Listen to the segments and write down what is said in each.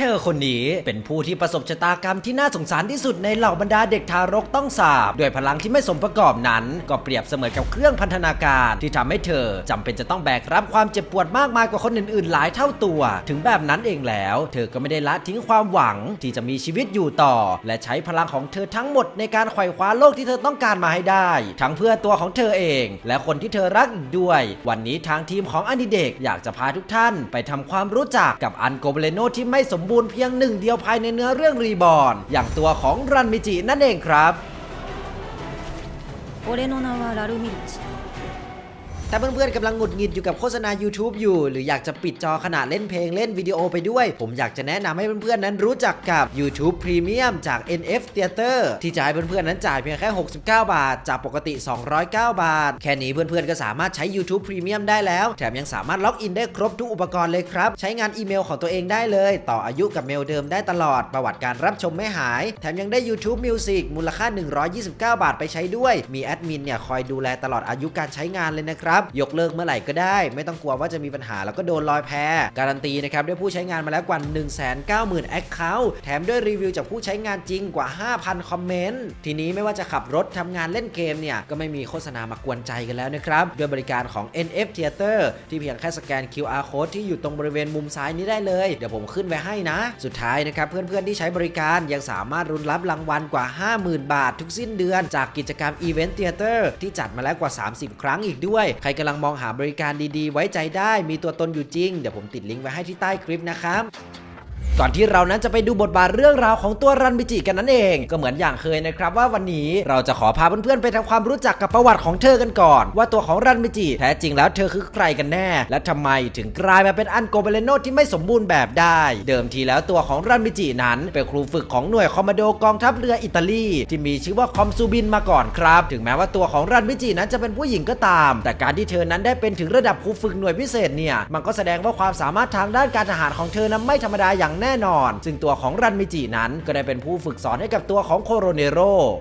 เธอคนนี้เป็นผู้ที่ประสบชะตากรรมที่น่าสงสารที่สุดในเหล่าบรรดาเด็กทารกต้องสาบ ด้วยพลังที่ไม่สมประกอบนั้น ก็เปรียบเสมือนกับเครื่องพันธนาการที่ทำให้เธอจำเป็นจะต้องแบกรับความเจ็บปวดมากมายกว่าคนอื่นๆ หลายเท่าตัว ถึงแบบนั้นเองแล้ว เธอก็ไม่ได้ละทิ้งความหวังที่จะมีชีวิตอยู่ต่อ และใช้พลังของเธอทั้งหมดในการไขว่คว้าโลกที่เธอต้องการมาให้ได้ ทั้งเพื่อตัวของเธอเอง และคนที่เธอรักด้วย วันนี้ทางทีมของอนิเด็กอยากจะพาทุกท่าน ไปทำความรู้จักกับอันโกเบเลโนที่ไม่สมบูรณ์เพียงหนึ่งเดียวภายในเนื้อเรื่องรีบอร์นอย่างตัวของรันมิจินั่นเองครับ 俺の名はラルミルチ ถ้าเพื่อนๆกำลังหงุดหงิดอยู่กับโฆษณา YouTube อยู่ หรืออยากจะปิดจอขณะเล่นเพลงเล่นวิดีโอไปด้วย ผมอยากจะแนะนำให้เพื่อนๆนั้นรู้จักกับ YouTube Premium จาก NF Theater ที่จะให้เพื่อนๆนั้นจ่ายเพียงแค่ 69 บาท จากปกติ 209 บาท แค่นี้เพื่อนๆก็สามารถใช้ YouTube Premium ได้แล้ว แถมยังสามารถล็อกอินได้ครบทุกอุปกรณ์เลยครับ ใช้งานอีเมลของตัวเองได้เลย ต่ออายุกับเมลเดิมได้ตลอด ประวัติการรับชมไม่หาย แถมยังได้ YouTube Music มูลค่า 129 บาทไปใช้ด้วย มีแอดมินเนี่ยคอยดูแลตลอดอายุการใช้งานเลยนะครับยกเลิกเมื่อไหร่ก็ได้ ไม่ต้องกลัวว่าจะมีปัญหาแล้วก็โดนลอยแพการันตีนะครับด้วยผู้ใช้งานมาแล้วกว่า 190,000 Account แถมด้วยรีวิวจากผู้ใช้งานจริงกว่า 5,000 คอมเมนต์ ทีนี้ไม่ว่าจะขับรถทำงานเล่นเกมเนี่ย ก็ไม่มีโฆษณามากวนใจกันแล้วนะครับ ด้วยบริการของ NF Theater ที่เพียงแค่สแกน QR code ที่อยู่ตรงบริเวณมุมซ้ายนี้ได้เลย เดี๋ยวผมขึ้นไว้ให้นะ สุดท้ายนะครับ เพื่อนๆที่ใช้บริการยังสามารถรุนรับรางวัลกว่า 50,000 บาท ทุกสิ้นเดือน จากกิจกรรม Event Theater ที่จัดมาแล้วกว่า 30 ครั้งอีกด้วย ใรกำลังมองหาบริการดีๆ ไว้ใจได้มีตัวตนอยู่จริง เดี๋ยวผมติดลิงก์ไว้ให้ที่ใต้คลิปนะครับ ก่อนที่เรานั้นจะไปดูบทบาทเรื่องราวของตัวรันบิจิกันนั่นเอง ก็เหมือนอย่างเคยนะครับว่าวันนี้เราจะขอพาเพื่อนๆไปทำความรู้จักกับประวัติของเธอกันก่อน ว่าตัวของรันบิจิแท้จริงแล้วเธอคือใครกันแน่ และทำไมถึงกลายมาเป็นอันโกเบเลโนที่ไม่สมบูรณ์แบบได้ เดิมทีแล้วตัวของรันบิจินั้นเป็นครูฝึกของหน่วยคอมมานโดกองทัพเรืออิตาลีที่มีชื่อว่าคอมซูบินมาก่อนครับ ถึงแม้ว่าตัวของรันบิจินั้นจะเป็นผู้หญิงก็ตาม แต่การที่เธอนั้นได้เป็นถึงระดับครูฝึกหน่วยพิเศษเนี่ยมันก็แสดงว่าความสามารถทางด้านการทหารของเธอนั้นไม่ธรรมดาอย่างแน่นอน ซึ่งตัวของรันมิจินั้นก็ได้เป็นผู้ฝึกสอนให้กับตัวของโคโรเนโร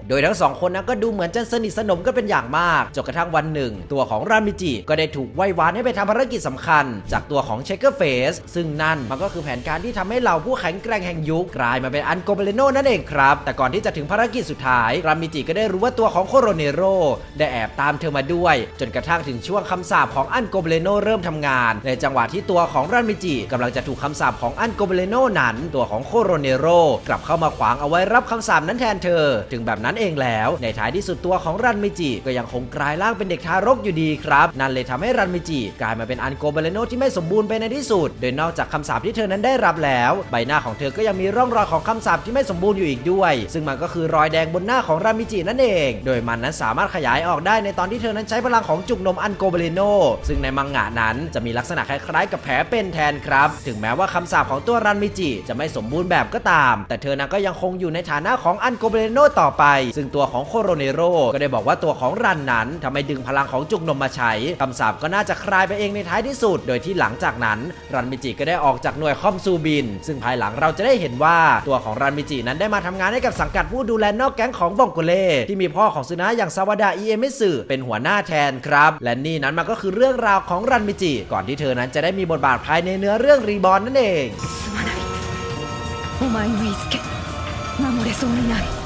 โดยทั้งสองคนนั้นก็ดูเหมือนจะสนิทสนมกันเป็นอย่างมากจนกระทั่งวันหนึ่ง ตัวของรันมิจิก็ได้ถูกไหว้วานให้ไปทำภารกิจสำคัญ จากตัวของเชคเกอร์เฟสซึ่งนั่นมันก็คือแผนการที่ทำให้เหล่าผู้แข็งแกร่งแห่งยุคกลายมาเป็นอันโกเบเลโนนั่นเองครับแต่ก่อนที่จะถึงภารกิจสุดท้ายรันมิจิก็ได้รู้ว่าตัวของโคโรเนโรได้แอบตามเธอมาด้วย จนกระทั่งถึงช่วงคำสาปของอันโกเบเลโนเริ่มทำงาน ในจังหวะที่ตัวของรันมิจิกำลังจะถูกคำสาปของอันโกเบเลโนนั้นตัวของโคโรเนโรกลับเข้ามาขวางเอาไว้รับคำสาปนั้นแทนเธอ ถึงแบบนั้นเองแล้ว ในท้ายที่สุดตัวของรันมิจิก็ยังคงกลายร่างเป็นเด็กทารกอยู่ดีครับนั่นเลยทำให้รันมิจิกลายมาเป็นอันโกเบเลโนที่ไม่สมบูรณ์ไปในที่สุด โดยนอกจากคำสาปที่เธอนั้นได้รับแล้ว ใบหน้าของเธอก็ยังมีร่องรอยของคำสาปที่ไม่สมบูรณ์อยู่อีกด้วย ซึ่งมันก็คือรอยแดงบนหน้าของรันมิจินั่นเอง โดยมันนั้นสามารถขยายออกได้ในตอนที่เธอนั้นใช้พลังของจุกนมอันโกเบเลโนซึ่งในมังงะนั้นจะมีลักษณะคล้ายๆ กับแผลเป็นแทนครับ ถึงแม้ว่าคำสาปของตัวรันมิจิกิจะไม่สมบูรณ์แบบก็ตาม แต่เธอนั้นก็ยังคงอยู่ในฐานะของอันโกเบเลโนต่อไป ซึ่งตัวของโคโรเนโรก็ได้บอกว่าตัวของรันนั้นทำไมดึงพลังของจุกนมมาใช้คำสาปก็น่าจะคลายไปเองในท้ายที่สุด โดยที่หลังจากนั้นรันมิจิก็ได้ออกจากหน่วยคอมซูบิน ซึ่งภายหลังเราจะได้เห็นว่าตัวของรันมิจินั้นได้มาทำงานให้กับสังกัดผู้ดูแลนอกแก๊งของบองโกเล่ที่มีพ่อของซึนะอย่างซาวดาเอเอมิสึเป็นหัวหน้าแทนครับ และนี่นั้นมันก็คือเรื่องราวของรันมิจิ ก่อนที่เธอนั้นจะได้มีบทบาทภายในเนื้อเรื่องรีบอนนั่นเอง お前の言いつけ守れそうにない。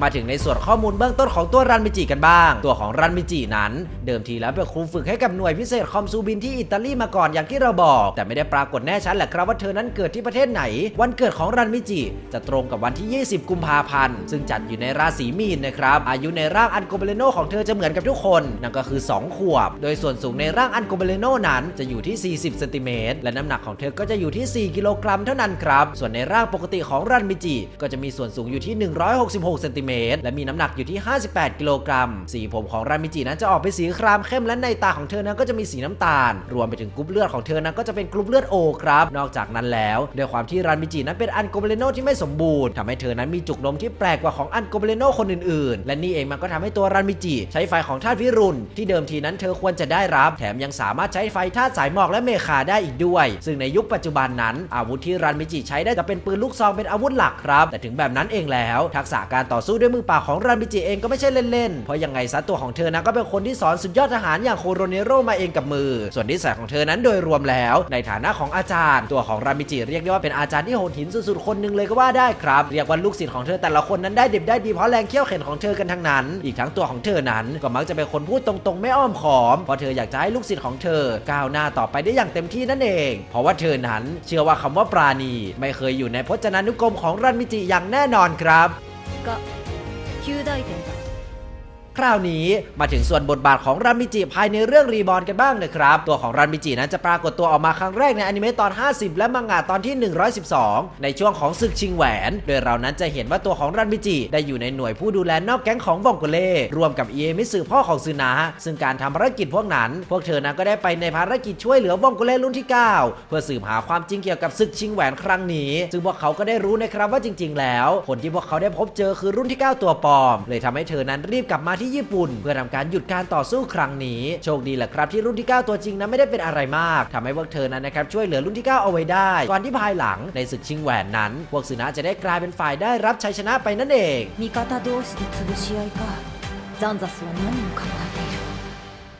มาถึงในส่วนข้อมูลเบื้องต้นของตัวรันมิจิกันบ้าง ตัวของรันมิจินั้น เดิมทีแล้วเป็นครูฝึกให้กับหน่วยพิเศษคอมซูบินที่อิตาลีมาก่อนอย่างที่เราบอก แต่ไม่ได้ปรากฏแน่ชัดแหละครับว่าเธอนั้นเกิดที่ประเทศไหน วันเกิดของรันมิจิ จะตรงกับวันที่ 20 กุมภาพันธ์ ซึ่งจัดอยู่ในราศีมีนนะครับ อายุในร่างอันโกเบเลโนของเธอจะเหมือนกับทุกคน นั่นก็คือ 2 ขวบ โดยส่วนสูงในร่างอันโกเบเลโนนั้นจะอยู่ที่ 40 เซนติเมตร และน้ำหนักของเธอก็จะอยู่ที่ 4 กิโลกรัมเท่านั้นครับ ส่วนในร่างปกติของรันมิจิก็จะมีส่วนสูงอยู่ที่ 166 เซนติเมตร และมีน้ำหนักอยู่ที่ 58 กิโลกรัม สีผมของรันมิจินั้นจะออกเป็นสีครามเข้มและในตาของเธอนั้นก็จะมีสีน้ำตาล รวมไปถึงกรุ๊ปเลือดของเธอนั้นก็จะเป็นกรุ๊ปเลือดโอครับ นอกจากนั้นแล้วด้วยความที่รันมิจินั้นเป็นอันโกเบเลโนที่ไม่สมบูรณ์ทำให้เธอนั้นมีจุกนมที่แปลกกว่าของอันโกเบเลโนคนอื่นๆ และนี่เองมันก็ทำให้ตัวรันมิจิใช้ไฟของธาตุวิรุณที่เดิมทีนั้นเธอควรจะได้รับ แถมยังสามารถใช้ไฟธาตุสายหมอกและเมฆาได้อีกด้วย ซึ่งในยุคปัจจุบันนั้น อาวุธที่รันมิจิใช้ได้จะเป็นปืนลูกซองเป็นอาวุธหลักครับ แต่ถึงแบบนั้นเองแล้ว ทักษะการต่อสู้สู้ด้วยมือเปล่าของรันบิจิเองก็ไม่ใช่เล่นๆ เพราะยังไงซะตัวของเธอนะก็เป็นคนที่สอนสุดยอดทหารอย่างโคโรเนโรมาเองกับมือ ส่วนนิสัยของเธอนั้นโดยรวมแล้ว ในฐานะของอาจารย์ ตัวของรันบิจิเรียกได้ว่าเป็นอาจารย์ที่โหดหินสุดๆคนหนึ่งเลยก็ว่าได้ครับเรียกว่าลูกศิษย์ของเธอแต่ละคนนั้นได้ดิบได้ดีเพราะแรงเขี้ยวเข็นของเธอกันทั้งนั้น อีกทั้งตัวของเธอนั้นก็มักจะเป็นคนพูดตรงๆ ไม่อ้อมขอมเพราะเธออยากจะให้ลูกศิษย์ของเธอก้าวหน้าต่อไปได้อย่างเต็มที่นั่นเอง เพราะว่าเธอนั้นเชื่อว่าคำว่าปราณี ไม่เคยอยู่ในพจนานุกรมของรันมิจิอย่างแน่นอนครับが旧大点だ คราวนี้มาถึงส่วนบทบาทของรันมิจิภายในเรื่องรีบอนกันบ้างนะครับ ตัวของรันมิจินั้นจะปรากฏตัวออกมาครั้งแรกในอนิเมะตอน 50 และมังงะตอนที่ 112 ในช่วงของศึกชิงแหวน โดยเรานั้นจะเห็นว่าตัวของรันมิจิได้อยู่ในหน่วยผู้ดูแลนอกแก๊งของบองโกเล่รวมกับเอมิสึพ่อของซึนะซึ่งการทำภารกิจพวกนั้น พวกเธอนั้นก็ได้ไปในภารกิจช่วยเหลือบองโกเล่รุ่นที่ 9 เพื่อสืบหาความจริงเกี่ยวกับศึกชิงแหวนครั้งนี้ ซึ่งพวกเขาก็ได้รู้นะครับว่าจริง ๆ แล้ว คนที่พวกเขาได้พบเจอคือรุ่นที่ 9 ตัวปลอม เลยทำให้เธอนั้นรีบกลับมาที่ญี่ปุ่น เพื่อทำการหยุดการต่อสู้ครั้งนี้ โชคดีแหละครับที่รุ่นที่ 9 ตัวจริงนั้นไม่ได้เป็นอะไรมากทำให้พวกเธอนั้นนะครับช่วยเหลือรุ่นที่ 9 เอาไว้ได้ ก่อนที่ภายหลังในศึกชิงแหวนนั้น พวกสึนะจะได้กลายเป็นฝ่ายได้รับชัยชนะไปนั่นเอง 味方同士で潰し合いかザンザスは何を考えている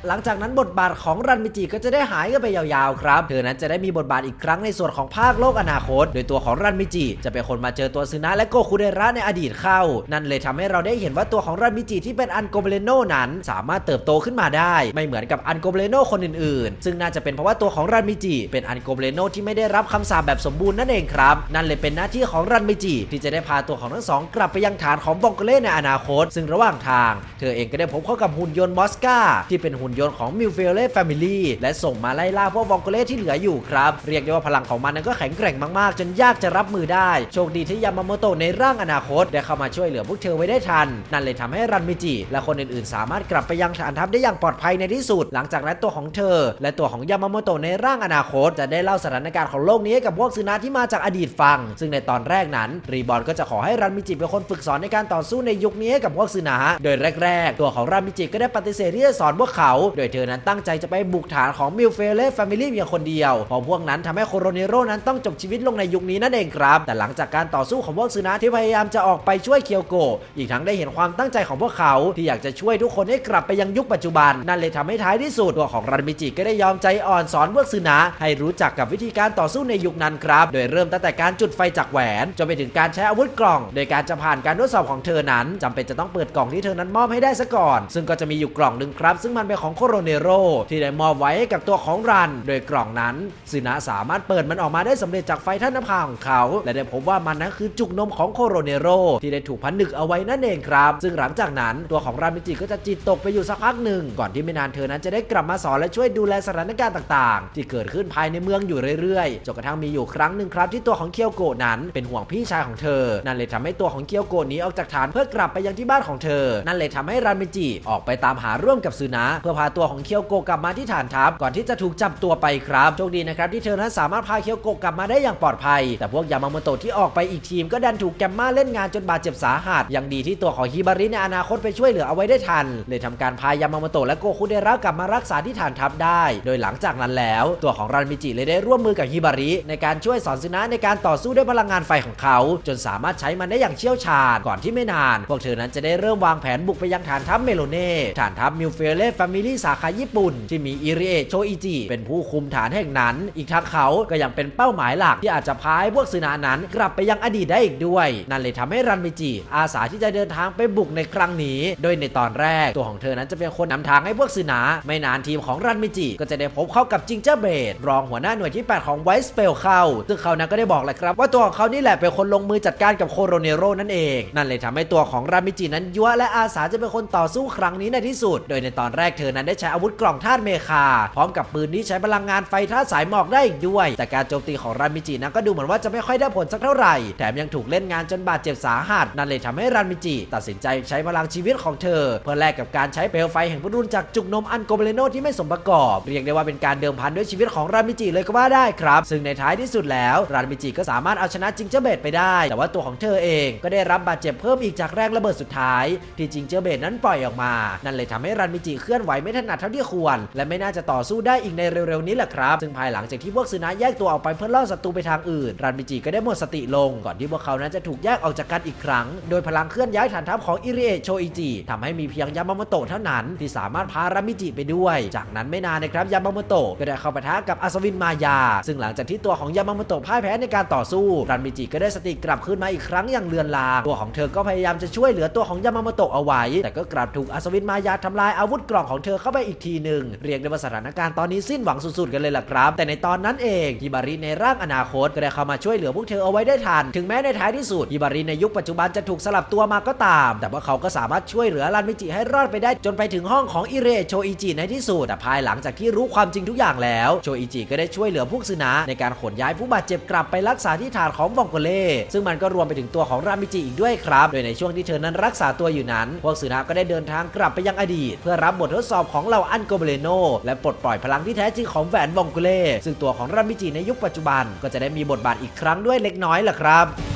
หลังจากนั้นบทบาทของรันมิจิก็จะได้หายกันไปยาวๆครับ เธอนั้นจะได้มีบทบาทอีกครั้งในส่วนของภาคโลกอนาคต โดยตัวของรันมิจิจะเป็นคนมาเจอตัวซึนะและโกคุเดระในอดีตเข้า นั่นเลยทำให้เราได้เห็นว่าตัวของรันมิจิที่เป็นอันโกเบเลโนนั้น สามารถเติบโตขึ้นมาได้ ไม่เหมือนกับอันโกเบเลโนคนอื่นๆ ซึ่งน่าจะเป็นเพราะว่าตัวของรันมิจิเป็นอันโกเบเลโนที่ไม่ได้รับคำสาปแบบสมบูรณ์นั่นเองครับนั่นเลยเป็นหน้าที่ของรันมิจิที่จะได้พาตัวของทั้งสองกลับไปยังฐานของบองโกเล่ในอนาคต ซึ่งระหว่างทาง เธอเองก็ได้พบเข้ากับหุ่นยนต์มอสกาที่เป็นหุ่นยนต์ของมิลเฟลเล่แฟมิลี่และส่งมาไล่ล่าพวกวองโกเล่ที่เหลืออยู่ครับ เรียกได้ว่าพลังของมันนั้นก็แข็งแกร่งมากๆ จนยากจะรับมือได้ โชคดีที่ยามาโมโตะในร่างอนาคต ได้เข้ามาช่วยเหลือพวกเธอไว้ได้ทัน นั่นเลยทำให้รันมิจิ และคนอื่นๆ สามารถกลับไปยังฐานทัพได้อย่างปลอดภัยในที่สุด หลังจากนั้นตัวของเธอ และตัวของยามาโมโตะในร่างอนาคต จะได้เล่าสถานการณ์ของโลกนี้ให้กับพวกซึนะที่มาจากอดีตฟัง ซึ่งในตอนแรกนั้นรีบอร์นก็จะขอให้รันมิจิเป็นคนฝึกสอนในการต่อสู้ในยุคนี้ให้กับพวกซึนะโดยแรก ๆ ตัวของรันมิจิก็ได้ปฏิเสธที่จะสอนพวกเขาโดยเธอนั้นตั้งใจจะไปบุกฐานของมิลเฟเล่แฟมิลี่เพียงคนเดียวพราะพวกนั้นทำให้โคโรเนโรนั้นต้องจบชีวิตลงในยุคนี้นั่นเองครับ แต่หลังจากการต่อสู้ของพวกซึนะที่พยายามจะออกไปช่วยเคียวโกะอีกทั้งได้เห็นความตั้งใจของพวกเขาที่อยากจะช่วยทุกคนให้กลับไปยังยุคปัจจุบัน นั่นเลยทำให้ท้ายที่สุดตัวของรันมิจิก็ได้ยอมใจอ่อนสอนพวกซึนะให้รู้จักกับวิธีการต่อสู้ในยุคนั้นครับโดยเริ่มตั้งแต่การจุดไฟจากแหวนจนไปถึงการใช้อาวุธกล่อง โดยการจะผ่านการทดสอบของเธอนั้นจำเป็นจะต้องเปิดกล่องที่เธอนั้นมอบให้ได้ซะก่อน ซึ่งก็จะมีอยู่กล่องหนึ่งครับ ซึ่งมันเป็นของโคโรเนโรที่ได้มอบไว้ให้กับตัวของรัน โดยกล่องนั้นซึนะสามารถเปิดมันออกมาได้สำเร็จจากไฟท่านนภาของเขา และได้พบว่ามันนั้นคือจุกนมของโคโรเนโรที่ได้ถูกพันนึกเอาไว้นั่นเองครับ ซึ่งหลังจากนั้นตัวของรันมิจิก็จะจิตตกไปอยู่สักพักหนึ่ง ก่อนที่ไม่นานเธอนั้นจะได้กลับมาสอนและช่วยดูแลสถานการณ์ต่างๆ ที่เกิดขึ้นภายในเมืองอยู่เรื่อยๆจนกระทั่งมีอยู่ครั้งหนึ่งครับที่ตัวของเคียวโกะนั้นเป็นห่วงพี่ชายของเธอ นั่นเลยทำให้ตัวของเคียวโกะหนีออกจากฐานเพื่อกลับไปยังที่บ้านของเธอ นั่นเลยทำให้รันมิจิออกไปตามหาร่วมกับซึนะเพื่อพาตัวของเคียวโกกลับมาที่ฐานทัพก่อนที่จะถูกจับตัวไปครับโชคดีนะครับที่เธอนั้นสามารถพาเคียวโกกลับมาได้อย่างปลอดภัย แต่พวกยามาโมโตะที่ออกไปอีกทีม ก็ดันถูกแกมมาเล่นงานจนบาดเจ็บสาหัสยังดีที่ตัวของฮิบาริในอนาคตไปช่วยเหลือเอาไว้ได้ทันเลยทำการพายามาโมโตะและโกคุเดระกลับมารักษาที่ฐานทัพได้ โดยหลังจากนั้นแล้วตัวของรันมิจิเลยได้ร่วมมือกับฮิบาริในการช่วยสอนซึนะในการต่อสู้ด้วยพลังงานไฟของเขา จนสามารถใช้มันได้อย่างเชี่ยวชาญก่อนที่ไม่นาน พวกเธอนั้นจะได้เริ่มวางแผนบุกไปยังฐานทัพเมโลเน่ฐานทัพมิลเฟเล่แฟมิลีสาขาญี่ปุ่น ที่มีอิริเอะโชอิจิเป็นผู้คุมฐานแห่งนั้น อีกทั้งเขาก็ยังเป็นเป้าหมายหลักที่อาจจะพาให้พวกซึนะนั้น กลับไปยังอดีตได้อีกด้วย นั่นเลยทำให้รันมิจิ อาสาที่จะเดินทางไปบุกในครั้งนี้ โดยในตอนแรกตัวของเธอนั้นจะเป็นคนนำทางให้พวกซึนะไม่นานทีมของรันมิจิ ก็จะได้พบเข้ากับจิงเจ้าเบดรองหัวหน้าหน่วยที่ 8 ของไวส์เปลเข้า ซึ่งเขานั้นก็ได้บอกแหละครับ ว่าตัวของเขานี่แหละเป็นคนลงมือจัดการกับโคโรเนโรนั่นเอง นั่นเลยทำให้ตัวของรันมิจินั้นยั่วและอาสาจะเป็นคนต่อสู้ครั้งนี้ในที่สุด โดยในตอนแรกเธอนั้นได้ใช้อาวุธกล่องธาตุเมคา พร้อมกับปืนที่ใช้พลังงานไฟธาตุสายหมอกได้อีกด้วย แต่การโจมตีของรันมิจินั้นก็ดูเหมือนว่าจะไม่ค่อยได้ผลสักเท่าไหร่ แถมยังถูกเล่นงานจนบาดเจ็บสาหัส นั่นเลยทำให้รันมิจิตัดสินใจใช้พลังชีวิตของเธอ เพื่อแลกกับการใช้เปลวไฟแห่งพรุ่นจากจุกนมอันโกเบเลโนที่ไม่สมประกอบ เรียกได้ว่าเป็นการเดิมพันด้วยชีวิตของรันมิจิเลยก็ว่าได้ครับ ซึ่งในท้ายที่สุดแล้วรันมิจิก็สามารถเอาชนะจิงเจอร์เบดไปได้ แต่ว่าตัวของเธอเองก็ได้รับบาดเจ็บเพิ่มอีกจากแรงระเบิดสุดท้าย ที่จิงเจอร์เบดนั้นปล่อยออกมา นั่นเลยทำให้รันมิจิเคลื่อนไหวไม่ถนัดเท่าที่ควร และไม่น่าจะต่อสู้ได้อีกในเร็วๆนี้แหละครับ ซึ่งภายหลังจากที่พวกซึนะแยกตัวออกไปเพื่อล่อศัตรูไปทางอื่นรันบิจิก็ได้หมดสติลง ก่อนที่พวกเขานั้นจะถูกแยกออกจากกันอีกครั้ง โดยพลังเคลื่อนย้ายฐานทัพของอิริเอะโชอิจิทำให้มีเพียงยามาโมโตะเท่านั้นที่สามารถพารามิจิไปด้วย จากนั้นไม่นานนะครับยามาโมโตะก็ได้เข้าปะทะกับอัศวินมายา ซึ่งหลังจากที่ตัวของยามาโมโตะพ่ายแพ้ในการต่อสู้รันมิจิก็ได้สติกลับคืนมาอีกครั้งอย่างเลือนลางตัวของเธอก็พยายามจะช่วยเหลือตัวของยามาโมโตะเอาไว้ แต่ก็กลับถูกอัศวินมายาทำลายอาวุธกล่องของเธอเข้าไปอีกทีหนึ่งเรียกได้ว่าสถานการณ์ตอนนี้สิ้นหวังสุดๆกันเลยล่ะครับ แต่ในตอนนั้นเองฮิบาริในร่างอนาคตก็ได้เข้ามาช่วยเหลือพวกเธอเอาไว้ได้ทัน ถึงแม้ในท้ายที่สุดฮิบาริในยุคปัจจุบันจะถูกสลับตัวมาก็ตาม แต่ว่าเขาก็สามารถช่วยเหลือรันมิจิให้รอดไปได้จนไปถึงห้องของอิเรโชอิจิในที่สุดแต่ภายหลังจากที่รู้ความจริงทุกอย่างแล้วโชอิจิก็ได้ช่วยเหลือพวกซึนะในการขนย้ายผู้บาดเจ็บกลับไปรักษาที่ฐานของบองโกเล่ซึ่งมันก็รวมไปถึงตัวของรามิจิอีกด้วยครับ โดยในช่วงที่เธอนั้นรักษาตัวอยู่นั้น พวกซึนะก็ได้เดินทางกลับไปยังอดีต เพื่อรับบททดสอบของเหล่าอันโกเบเลโนและปลดปล่อยพลังที่แท้จริงของแหวนบองโกเล่ซึ่งตัวของรามิจิในยุคปัจจุบันก็จะได้มีบทบาทอีกครั้งด้วยเล็กน้อยล่ะครับ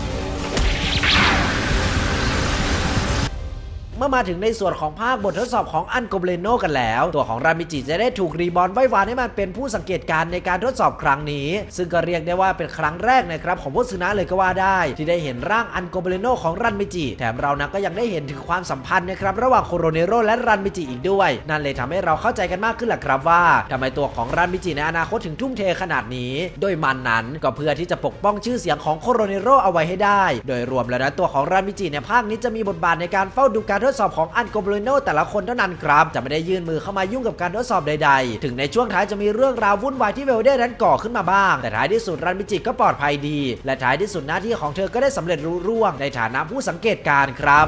เมื่อมาถึงในส่วนของภาคบททดสอบของอันโกเบเลโนกันแล้ว ตัวของรามิจิจะได้ถูกรีบอร์นไว้วานให้มันเป็นผู้สังเกตการณ์ในการทดสอบครั้งนี้ ซึ่งก็เรียกได้ว่าเป็นครั้งแรกนะครับของพวกซึนะเลยก็ว่าได้ ที่ได้เห็นร่างอันโกเบเลโนของรันมิจิ แถมเรานะก็ยังได้เห็นถึงความสัมพันธ์นะครับระหว่างโคโรเนโรและรันมิจิอีกด้วย นั่นเลยทำให้เราเข้าใจกันมากขึ้นแหละครับว่าทำไมตัวของรันมิจิในอนาคตถึงทุ่มเทขนาดนี้ โดยมันนั้นก็เพื่อที่จะปกป้องชื่อเสียงของโคโรเนโรเอาไว้ให้ได้ โดยรวมแล้วนะตัวของรันมิจิในภาคนี้จะมีบทบาทในการเฝ้าดูการทดสอบของอันโกเบเลโนแต่ละคนเท่านั้นครับจะไม่ได้ยื่นมือเข้ามายุ่งกับการทดสอบใดๆ ถึงในช่วงท้ายจะมีเรื่องราววุ่นวายที่เวลเดนนั้นก่อขึ้นมาบ้าง แต่ท้ายที่สุดรันมิจิก็ปลอดภัยดี และท้ายที่สุดหน้าที่ของเธอก็ได้สำเร็จรุ่ร่วง ในฐานะผู้สังเกตการณ์ครับ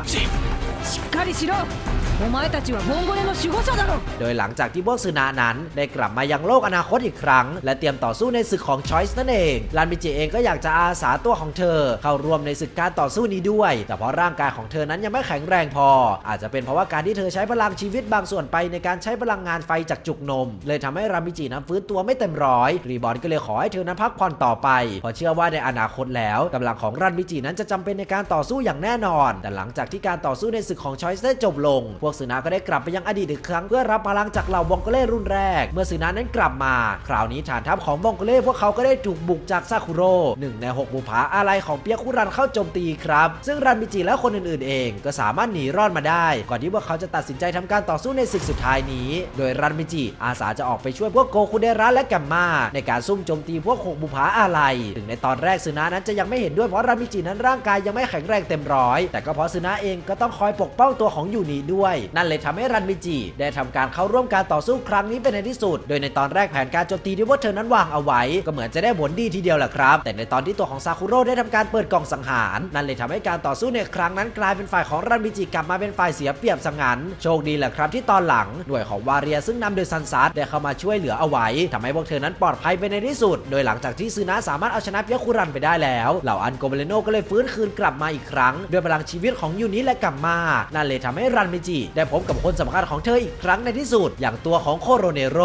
โดยหลังจากที่พวกซึนานั้น ได้กลับมายังโลกอนาคตอีกครั้ง และเตรียมต่อสู้ในศึกของชอยส์นั่นเองรันบิจิเองก็อยากจะอาสาตัวของเธอ เข้าร่วมในศึกการต่อสู้นี้ด้วย แต่เพราะร่างกายของเธอนั้นยังไม่แข็งแรงพอ อาจจะเป็นเพราะว่าการที่เธอใช้พลังชีวิตบางส่วนไปในการใช้พลังงานไฟจากจุกนม เลยทำให้รันบิจินั้นฟื้นตัวไม่เต็มร้อยรีบอนก็เลยขอให้เธอนั้นพักผ่อนต่อไปเพราะเชื่อว่าในอนาคตแล้ว กำลังของรันบิจินั้นจะจำเป็นในการต่อสู้อย่างแน่นอน แต่หลังจากที่การต่อสู้ในศึกของชอยส์ได้จบลงพวกซึนาก็ได้กลับไปยังอดีตอีกครั้งเพื่อรับพลังจากเหล่าบองโกเล่รุ่นแรก เมื่อซึนานั้นกลับมา คราวนี้ฐานทัพของบองโกเล่พวกเขาก็ได้ถูกบุกจากซาคุโร่หนึ่งในหกบุผาอาลัยของเปียคุรันเข้าโจมตีครับ ซึ่งรันมิจิและคนอื่นๆ เองก็สามารถหนีรอดมาได้ ก่อนที่พวกเขาจะตัดสินใจทำการต่อสู้ในศึกสุดท้ายนี้ โดยรันมิจิอาสาจะออกไปช่วยพวกโกคุเดระและแกมมาในการซุ่มโจมตีพวกหกบุผาอาลัยถึงในตอนแรกซึนานั้นจะยังไม่เห็นด้วยเพราะรันมิจินั้นร่างกายยังไม่แข็งแรงเต็มร้อยแต่ก็เพราะซึนาเองก็ต้องคอยปกป้องตัวของยูนิด้วยนั่นเลยทำให้รันมิจิได้ทำการเข้าร่วมการต่อสู้ครั้งนี้เป็นในที่สุด โดยในตอนแรกแผนการโจมตีที่พวกเธอนั้นวางเอาไว้ ก็เหมือนจะได้ผลดีทีเดียวแหละครับ แต่ในตอนที่ตัวของซาคุโร่ได้ทำการเปิดกล่องสังหาร นั่นเลยทำให้การต่อสู้ในครั้งนั้นกลายเป็นฝ่ายของรันมิจิกลับมาเป็นฝ่ายเสียเปรียบสังหารโชคดีแหละครับที่ตอนหลังหน่วยของวาเรียซึ่งนำโดยซันซัสได้เข้ามาช่วยเหลือเอาไว้ทำให้พวกเธอนั้นปลอดภัยไปในที่สุด โดยหลังจากที่ซึนะสามารถเอาชนะเปียคุรันไปได้แล้วเหล่าอันโกเบเลโนก็เลยฟื้นคืนกลับมาอีกครั้งด้วยพลังชีวิตของยูนิและกัมมานั่นเลยทำให้รันมิจิได้พบกับคนสำคัญของเธออีกครั้งในที่สุด อย่างตัวของโคโรเนโร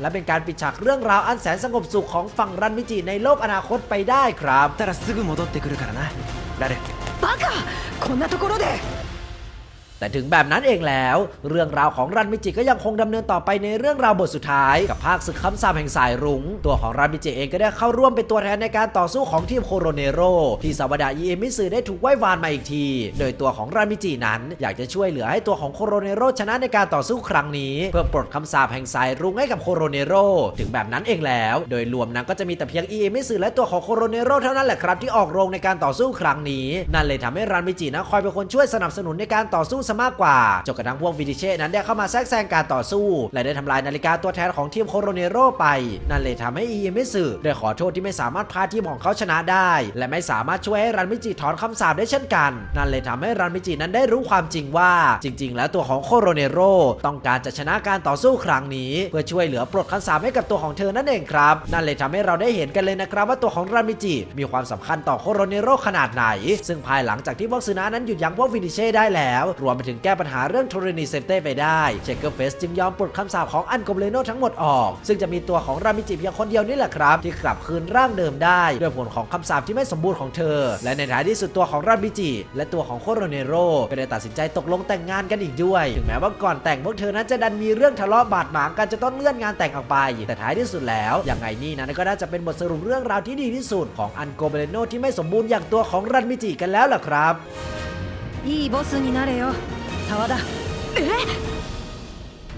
และเป็นการปิดฉากเรื่องราวอันแสนสงบสุขของฝั่งรันมิจิในโลกอนาคตไปได้ครับ たらすぐ戻ってくるからなラルバカこんなところで แต่ถึงแบบนั้นเองแล้ว เรื่องราวของรันมิจิก็ยังคงดำเนินต่อไปในเรื่องราวบทสุดท้ายกับภาคศึกคำสาปแห่งสายรุง้ง ตัวของรันมิจิเองก็ได้เข้าร่วมเป็นตัวแทนในการต่อสู้ของทีมโคโรเนโรที่ซาวดาอิเอมิสึได้ถูกไหว้วานมาอีกที โดยตัวของรันมิจินั้น อยากจะช่วยเหลือให้ตัวของโคโรเนโรชนะในการต่อสู้ครั้งนี้ เพื่อปลดคำสาปแห่งสายรุ้งให้กับโคโรเนโรถึงแบบนั้นเองแล้ว โดยรวมนั้นก็จะมีแต่เพียงอิเอมิสึและตัวของโคโรเนโรเท่านั้นแหละครับที่ออกโรงในการต่อสู้ครั้งนี้ นั่นเลยทำให้รันมิจินะคอยเป็นคนช่วยสนับสนุนในการต่อสู้ซะมากกว่าจนกระทั่งพวกวิดิเช่นั้นได้เข้ามาแทรกแซงการต่อสู้ และได้ทำลายนาฬิกาตัวแทนของทีมโคโรเนโรไป นั่นเลยทำให้อีเอมิสึได้ขอโทษที่ไม่สามารถพาทีมของเขาชนะได้ และไม่สามารถช่วยให้รันมิจิถอนคำสาปได้เช่นกัน นั่นเลยทำให้รันมิจินั้นได้รู้ความจริงว่า จริง ๆ แล้วตัวของโคโรเนโรต้องการจะชนะการต่อสู้ครั้งนี้ เพื่อช่วยเหลือปลดคำสาปให้กับตัวของเธอนั่นเองครับ นั่นเลยทำให้เราได้เห็นกันเลยนะครับว่าตัวของรันมิจิมีความสำคัญต่อโคโรเนโรขนาดไหน ซึ่งภายหลังจากที่พวกซึนานั้นหยุดยั้งพวกวินิเช่ได้แล้ว รวมไปถึงแก้ปัญหาเรื่องโทรนีเซฟเต้ไปได้เชคเกอร์เฟสจึงยอมปลดคำสาปของอันโกเบเลโนทั้งหมดออก ซึ่งจะมีตัวของรามิจิเพียงคนเดียวนี่แหละครับ ที่กลับคืนร่างเดิมได้ ด้วยผลของคำสาปที่ไม่สมบูรณ์ของเธอ และในท้ายที่สุดตัวของรามิจิ และตัวของโคโรเนโรก็ได้ตัดสินใจตกลงแต่งงานกันอีกด้วย ถึงแม้ว่าก่อนแต่งพวกเธอนั้นจะดันมีเรื่องทะเลาะบาดหมางกันจะต้องเลื่อนงานแต่งออกไป แต่ท้ายที่สุดแล้วยังไงนี่นั้นก็น่าจะเป็นบทสรุปเรื่องราวที่ดีที่สุดของอันโกเบเลโนที่ไม่สมบูรณ์อย่างตัวของรันมิจิกันแล้วล่ะครับ いいボスになれよ。沢田。え？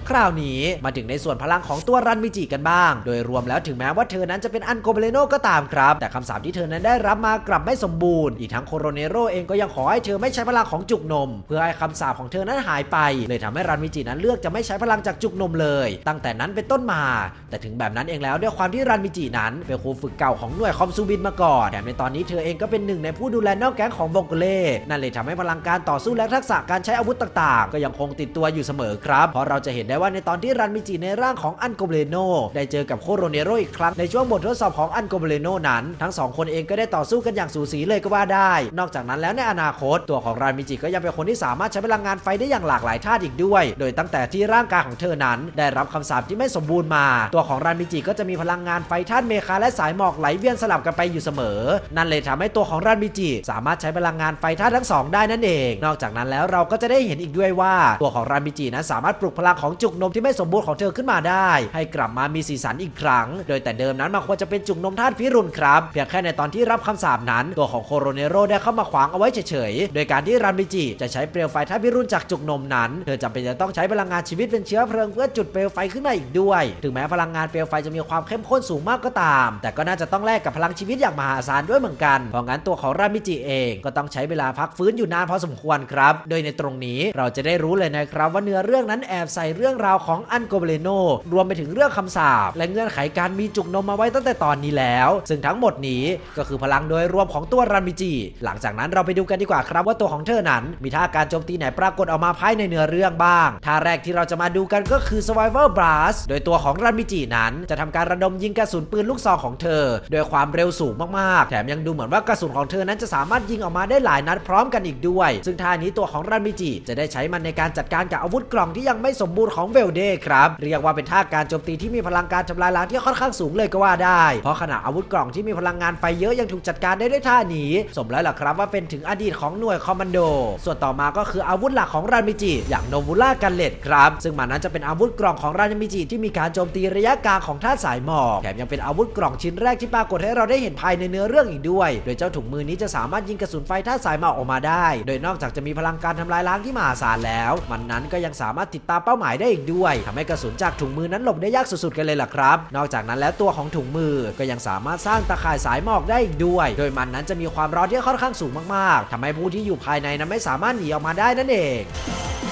คราวนี้มาถึงในส่วนพลังของตัวรันมิจิกันบ้าง โดยรวมแล้วถึงแม้ว่าเธอนั้นจะเป็นอันโกเบเลโนก็ตามครับ แต่คำสาปที่เธอนั้นได้รับมากลับไม่สมบูรณ์ อีกทั้งโคโรเนโรเองก็ยังขอให้เธอไม่ใช้พลังของจุกนม เพื่อให้คำสาปของเธอนั้นหายไป เลยทำให้รันมิจินั้นเลือกจะไม่ใช้พลังจากจุกนมเลย ตั้งแต่นั้นเป็นต้นมา แต่ถึงแบบนั้นเองแล้วด้วยความที่รันมิจินั้นเป็นครูฝึกเก่าของหน่วยคอมซูบินมาก่อนแถมในตอนนี้เธอเองก็เป็นหนึ่งในผู้ดูแลนอกแก๊งของวงโกเล่นั่นเลยทำให้พลังการต่อสู้และทักษะการใช้อาวุธต่าง ๆ ก็ยังคงติดตัวอยู่เสมอครับเพราะเราจะเห็นได้ว่าในตอนที่รันมิจิในร่างของอันโกเบเลโนได้เจอกับโคโรเนโรอีกครั้งในช่วงบททดสอบของอันโกเบเลโนนั้น ทั้งสองคนเองก็ได้ต่อสู้กันอย่างสูสีเลยก็ว่าได้ นอกจากนั้นแล้วในอนาคต ตัวของรันมิจิก็ยังเป็นคนที่สามารถใช้พลังงานไฟได้อย่างหลากหลายธาตุอีกด้วย โดยตั้งแต่ที่ร่างกายของเธอนั้น ได้รับคำสาปที่ไม่สมบูรณ์มา ตัวของรันมิจิก็จะมีพลังงานไฟธาตุเมคาและสายหมอกไหลเวียนสลับกันไปอยู่เสมอ นั่นเลยทำให้ตัวของรันมิจิสามารถใช้พลังงานไฟธาตุทั้งสองได้นั่นเอง นอกจากนั้นแล้วเราก็จะได้เห็นอีกด้วยว่า ตัวของรันมิจินั้นสามารถปลุกพลังของจุกนมที่ไม่สมบูรณ์ของเธอขึ้นมาได้ ให้กลับมามีสีสันอีกครั้ง โดยแต่เดิมนั้นมันควรจะเป็นจุกนมธาตุพิรุณครับเพียงแค่ในตอนที่รับคำสาปนั้น ตัวของโคโรเนโรได้เข้ามาขวางเอาไว้เฉยๆ โดยการที่รันมิจิจะใช้เปลวไฟธาตุพิรุณจากจุกนมนั้น เธอจำเป็นจะต้องใช้พลังงานชีวิตเป็นเชื้อเพลิงเพื่อจุดเปลวไฟขึ้นมาอีกด้วย ถึงแม้พลังงานเปลวไฟจะมีความเข้มข้นสูงมากก็ตาม แต่ก็น่าจะต้องแลกกับพลังชีวิตอย่างมหาศาลด้วยเหมือนกัน เพราะงั้นตัวของรามิจิเองก็ต้องใช้เวลาพักฟื้นอยู่นานพอสมควรครับ โดยในตรงนี้เราจะได้รู้เลยนะครับว่าเนื้อเรื่องนั้นแอบใส่เรื่องราวของอันโกเบเลโนรวมไปถึงเรื่องคำสาปและเงื่อนไขการมีจุกนมมาไว้ตั้งแต่ตอนนี้แล้ว ซึ่งทั้งหมดนี้ก็คือพลังโดยรวมของตัวรันมิจิ หลังจากนั้นเราไปดูกันดีกว่าครับว่าตัวของเธอนั้น มีท่าการโจมตีไหนปรากฏออกมาภายในเนื้อเรื่องบ้างท่าแรกที่เราจะมาดูกันก็คือ survival blast โดยตัวของรันมิจินั้นจะทำการระดมยิงกระสุนปืนลูกซองของเธอ โดยความเร็วสูงมากๆ แถมยังดูเหมือนว่ากระสุนของเธอนั้นจะสามารถยิงออกมาได้หลายนัดพร้อมกันอีกด้วย ซึ่งท่านี้ตัวของรันมิจิจะได้ใช้มันในการจัดการกับอาวุธกล่องที่ยังไม่สมบูรณ์ของเวลเดครับ เรียกว่าเป็นท่าการโจมตีที่มีพลังการทำลายล้างที่ค่อนข้างสูงเลยก็ว่าได้ เพราะขณะอาวุธกล่องที่มีพลังงานไฟเยอะยังถูกจัดการได้ด้วยท่านี้ สมแล้วล่ะครับว่าเป็นถึงอดีตของหน่วยคอมมานโด ส่วนต่อมาก็คืออาวุธหลักของรันมิจิ อย่างโนบูล่ากันเลตครับ ซึ่งมันนั้นจะเป็นอาวุธกล่องของรันมิจิที่มีการโจมตีระยะกลางของท่าสายหมอกแถมยังเป็นอาวุธกล่องชิ้นแรกที่ปรากฏให้เราได้เห็นภายในเนื้อเรื่องอีกด้วย โดยเจ้าถุงมือนี้จะสามารถยิงกระสุนไฟท่าสายหมอกออกมาได้ โดยนอกจากจะมีพลังการทำลายล้างที่มหาศาลแล้ว มันนั้นก็ยังสามารถติดตามเป้าหมายได้อีกด้วยทำให้กระสุนจากถุงมือนั้นหลบได้ยากสุดๆกันเลยล่ะครับ นอกจากนั้นแล้วตัวของถุงมือก็ยังสามารถสร้างตะข่ายสายหมอกได้อีกด้วย โดยมันนั้นจะมีความร้อนที่ค่อนข้างสูงมากๆทำให้ผู้ที่อยู่ภายในนั้นไม่สามารถหนีออกมาได้นั่นเอง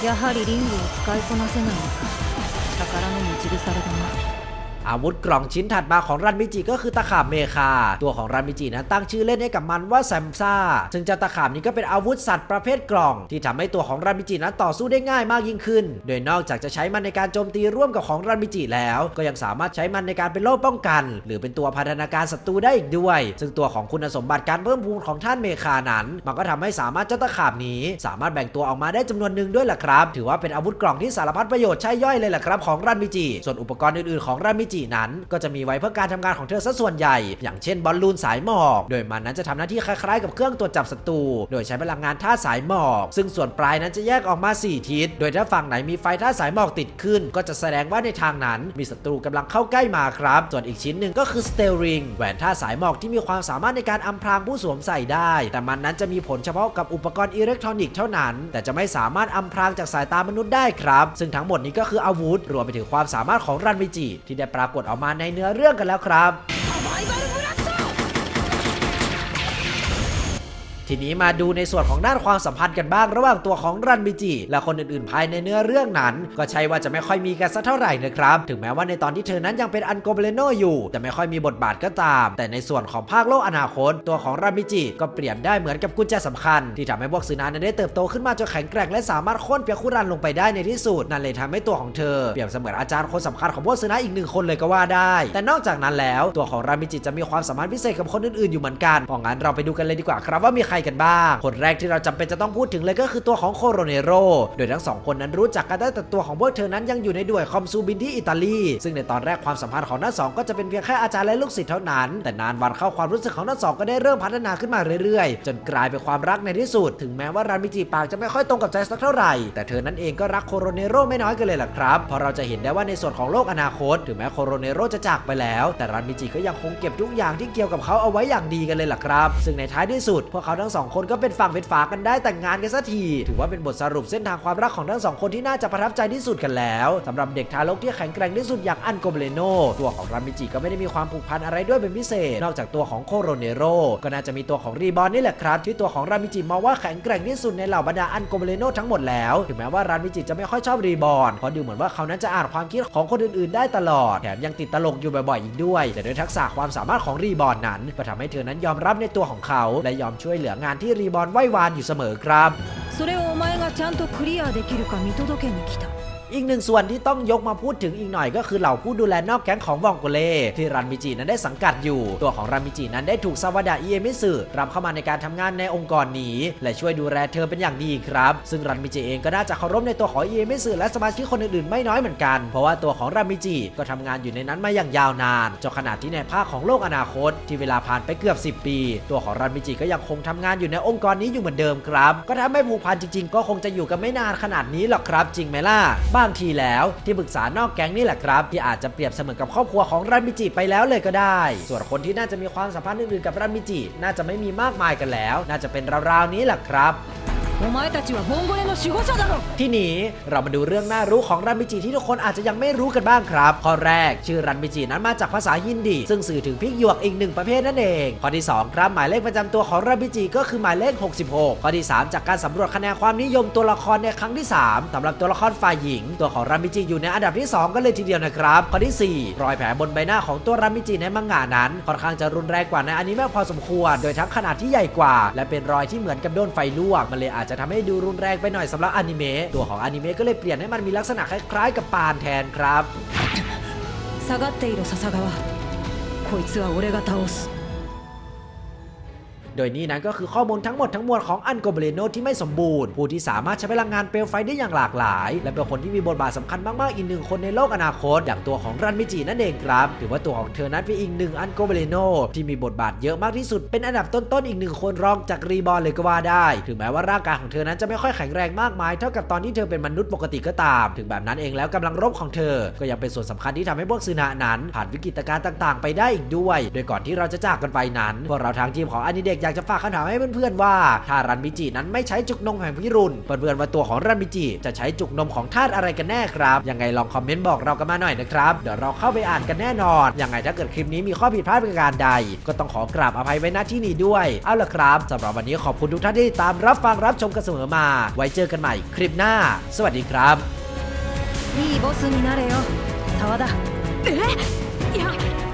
やはりリングを使いこなせないのか宝の持ち腐れだな อาวุธกล่องชิ้นถัดมาของรันมิจิก็คือตะขาบเมคา ตัวของรันมิจินั้นตั้งชื่อเล่นให้กับมันว่าแซมซ่า ซึ่งเจ้าตะขาบนี้ก็เป็นอาวุธสัตว์ประเภทกล่อง ที่ทำให้ตัวของรันมิจินั้นต่อสู้ได้ง่ายมากยิ่งขึ้น โดยนอกจากจะใช้มันในการโจมตีร่วมกับของรันมิจิแล้ว ก็ยังสามารถใช้มันในการเป็นโล่ป้องกัน หรือเป็นตัวพัฒนาการศัตรูได้อีกด้วย ซึ่งตัวของคุณสมบัติการเพิ่มพูนของท่านเมคานั้น มันก็ทำให้สามารถเจ้าตะขาบนี้ สามารถแบ่งตัวออกมาได้จำนวนหนึ่งด้วยล่ะครับ ถือว่าเป็นอาวุธกล่องที่สารพัดประโยชน์ใช้ย่อยเลยแหละครับของรันมิจิส่วนอุปกรณ์อื่นๆของรันมิจินั้นก็จะมีไว้เพื่อการทำงานของเธอซะส่วนใหญ่ อย่างเช่นบอลลูนสายหมอก โดยมันนั้นจะทำหน้าที่คล้ายๆ กับเครื่องตรวจจับศัตรูโดยใช้พลังงานท่าสายหมอก ซึ่งส่วนปลายนั้นจะแยกออกมา 4 ทิศ โดยถ้าฝั่งไหนมีไฟท่าสายหมอกติดขึ้น ก็จะแสดงว่าในทางนั้นมีศัตรูกำลังเข้าใกล้มาครับ ส่วนอีกชิ้นหนึ่งก็คือสเตลริงแหวนท่าสายหมอกที่มีความสามารถในการอำพรางผู้สวมใส่ได้ แต่มันนั้นจะมีผลเฉพาะกับอุปกรณ์อิเล็กทรอนิกส์เท่านั้น แต่จะไม่สามารถอำพรางจากสายตามนุษย์ได้ครับ ซึ่งทั้งหมดนี้ก็คืออาวุธรวมไปถึงความสามารถของรันมิจิที่ได้ปรากฏออกมาในเนื้อเรื่องกันแล้วครับ ทีนี้มาดูในส่วนของด้านความสัมพันธ์กันบ้างระหว่างตัวของรันบิจิและคนอื่นๆ ภายในเนื้อเรื่องนั้น ก็ใช่ว่าจะไม่ค่อยมีกันสักเท่าไหร่นะครับ ถึงแม้ว่าในตอนที่เธอนั้นยังเป็นอันโกเบเลโนอยู่ แต่ไม่ค่อยมีบทบาทก็ตาม แต่ในส่วนของภาคโลกอนาคต ตัวของรันบิจิก็เปรียบได้เหมือนกับกุญแจสำคัญ ที่ทำให้พวกสือนานั้นได้เติบโตขึ้นมาจนแข็งแกร่งและสามารถโค่นเปียคุรันลงไปได้ในที่สุดนั่นเลยทำให้ตัวของเธอเปรียบเสมือนอาจารย์คนสำคัญของพวกสือนาอีกหนึ่งคนเลยก็ว่าได้ แต่นอกจากนั้นแล้ว ตัวของรันบิจิจะมีความสามารถพิเศษกับคนอื่นๆอยู่เหมือนกันเพราะงั้นเราไปดูกันเลยดีกว่าครับว่ามีใครกันบ้าง คนแรกที่เราจำเป็นจะต้องพูดถึงเลยก็คือตัวของโคโรเนโร โดยทั้งสองคนนั้นรู้จักกันแต่ตัวของพวกเธอนั้นยังอยู่ในด้วยคอมซูบินที่อิตาลี ซึ่งในตอนแรกความสัมพันธ์ของทั้งสองก็จะเป็นเพียงแค่อาจารย์และลูกศิษย์เท่านั้น แต่นานวันเข้าความรู้สึกของทั้งสองก็ได้เริ่มพัฒนาขึ้นมาเรื่อยๆ จนกลายเป็นความรักในที่สุด ถึงแม้ว่ารันมิจิปากจะไม่ค่อยตรงกับใจสักเท่าไหร่ แต่เธอนั้นเองก็รักโคโรเนโรไม่น้อยกันเลยล่ะครับ เพราะเราจะเห็นได้ว่าในส่วนของโลกอนาคต ถึงแม้โคโรเนโรจะจากไปแล้ว แต่รันมิจิก็ยังคงเก็บทุกอย่างที่เกี่ยวกับเขาเอาไว้อย่างดีกันเลยล่ะครับ ซึ่งในท้ายที่สุดพวกเขาทั้งสองคนก็เป็นฝั่งเป็นฝากันได้แต่งงานกันสักทีถือว่าเป็นบทสรุปเส้นทางความรักของทั้งสองคนที่น่าจะประทับใจที่สุดกันแล้วสำหรับเด็กทารกที่แข็งแกร่งที่สุดอย่างอันโกเบเลโนตัวของรันมิจิก็ไม่ได้มีความผูกพันอะไรด้วยเป็นพิเศษ นอกจากตัวของโคโรเนโรก็น่าจะมีตัวของรีบอลนี่แหละครับ ที่ตัวของรันมิจิมองว่าแข็งแกร่งที่สุดในเหล่าบรรดาอันโกเบเลโนทั้งหมดแล้ว ถึงแม้ว่ารันมิจิจะไม่ค่อยชอบรีบอลเพราะดูเหมือนว่าเขานั้นจะอ่านความคิดของคนอื่นๆ ได้ตลอดแถมยังติดตลกอยู่บ่อยๆอีกด้วย แต่ด้วยทักษะความสามารถของรีบอลนั้นก็ทำให้เธอนั้นยอมรับในตัวของเขา และยอมช่วยเหลืองานที่รีบอลไหว้วานอยู่เสมอครับ それをお前がちゃんとクリアできるか見届けに来た อีกหนึ่งส่วนที่ต้องยกมาพูดถึงอีกหน่อยก็คือเหล่าผู้ดูแลนอกแก๊งของวองโกเล่ที่รันมิจินั้นได้สังกัดอยู่ ตัวของรันมิจินั้นได้ถูกซาวาดะอิเมสึรับเข้ามาในการทำงานในองค์กรนี้ และช่วยดูแลเธอเป็นอย่างดีครับ ซึ่งรันมิจิเองก็น่าจะเคารพในตัวของเอเมสึและสมาชิกคนอื่นๆไม่น้อยเหมือนกัน เพราะว่าตัวของรันมิจิก็ทำงานอยู่ในนั้นมาอย่างยาวนานจนขนาดที่ในภาคของโลกอนาคต ที่เวลาผ่านไปเกือบ 10 ปี ตัวของรันมิจิก็ยังคงทำงานอยู่ในองค์กรนี้อยู่เหมือนเดิมครับ ก็ถ้าไม่ผูกพันจริงๆ ก็คงจะอยู่กันไม่นานขนาดนี้หรอกครับ จริงไหมล่ะบามทีแล้ว ที่ปรึกษานอกแก๊งนี่แหละครับ ที่อาจจะเปรียบเสมือนกับครอบครัวของรันมิจิไปแล้วเลยก็ได้ ส่วนคนที่น่าจะมีความสัมพันธ์อื่นๆกับรันมิจิ น่าจะไม่มีมากมายกันแล้ว น่าจะเป็นราวๆนี้แหละครับ お前たちはボンゴレの守護者だろ ที่นี้เรามาดูเรื่องน่ารู้ของรันมิจิที่ทุกคนอาจจะยังไม่รู้กันบ้างครับข้อแรก ชื่อรันมิจินั้นมาจากภาษาฮินดี ซึ่งสื่อถึงพริกหยวกอีกหนึ่งประเภทนั่นเองข้อที่ 2 ครับหมายเลขประจำตัวของรันมิจิก็คือหมายเลข 66 ข้อที่ 3 จากการสำรวจคะแนนความนิยมตัวละครในครั้งที่ 3สำหรับตัวละครฝ่ายหญิง ตัวของรันมิจิอยู่ในอันดับที่ 2 กันเลยทีเดียวนะครับข้อที่ 4 รอยแผลบนใบหน้าของตัวรันมิจิในมังงะนั้นค่อนข้างจะรุนแรงกว่าในอนิเมะพอสมควร โดยทั้งขนาดที่ใหญ่กว่า และเป็นรอยที่เหมือนกับโดนไฟลวกมันเลยอาจ จะทำให้ดูรุนแรงไปหน่อยสำหรับอนิเมะตัวของอนิเมะก็เลยเปลี่ยนให้มันมีลักษณะคล้ายๆกับปานแทนครับ 下がっていろ笹川こいつは俺が倒す โดยนี่นั้นก็คือข้อมูลทั้งหมดทั้งมวลของอันโกเบเลโนที่ไม่สมบูรณ์ผู้ที่สามารถใช้พลังงานเปลวไฟได้อย่างหลากหลาย และเป็นคนที่มีบทบาทสำคัญมากๆอีกหนึ่งคนในโลกอนาคต อย่างตัวของรันมิจินั่นเองครับถือว่าตัวของเธอนั้นเป็นอีกหนึ่งอันโกเบเลโนที่มีบทบาทเยอะมากที่สุดเป็นอันดับต้นๆอีกหนึ่งคนรองจากรีบอลเลยก็ว่าได้ ถึงแม้ว่าร่างกายของเธอนั้นจะไม่ค่อยแข็งแรงมากมายเท่ากับตอนที่เธอเป็นมนุษย์ปกติก็ตาม ถึงแบบนั้นเองแล้วกำลังรบของเธอ ก็ยังเป็นส่วนสำคัญที่ทำให้พวกซึนานั้นผ่านวิกฤตการณ์ต่าง ๆ ไปได้อีกด้วย โดยก่อนที่เราจะจากกันไปนั้นพวกเราทางทีมของอนิเด็กอยากจะฝากคำถามให้เพื่อนๆว่า ถ้ารันมิจินั้นไม่ใช้จุกนมแห่งพิรุณเพื่อนๆว่าตัวของรันมิจิจะใช้จุกนมของธาตุอะไรกันแน่ครับ ยังไงลองคอมเมนต์บอกเรากันมาหน่อยนะครับ เดี๋ยวเราเข้าไปอ่านกันแน่นอน ยังไงถ้าเกิดคลิปนี้มีข้อผิดพลาดประการใด ก็ต้องขอกราบอภัยไว้ณที่นี้ด้วย เอาล่ะครับสำหรับวันนี้ขอบคุณทุกท่านที่ติดตามรับฟังรับชมกันเสมอมา ไว้เจอกันใหม่คลิปหน้า สวัสดีครับ いいボスになれよ沢田えいや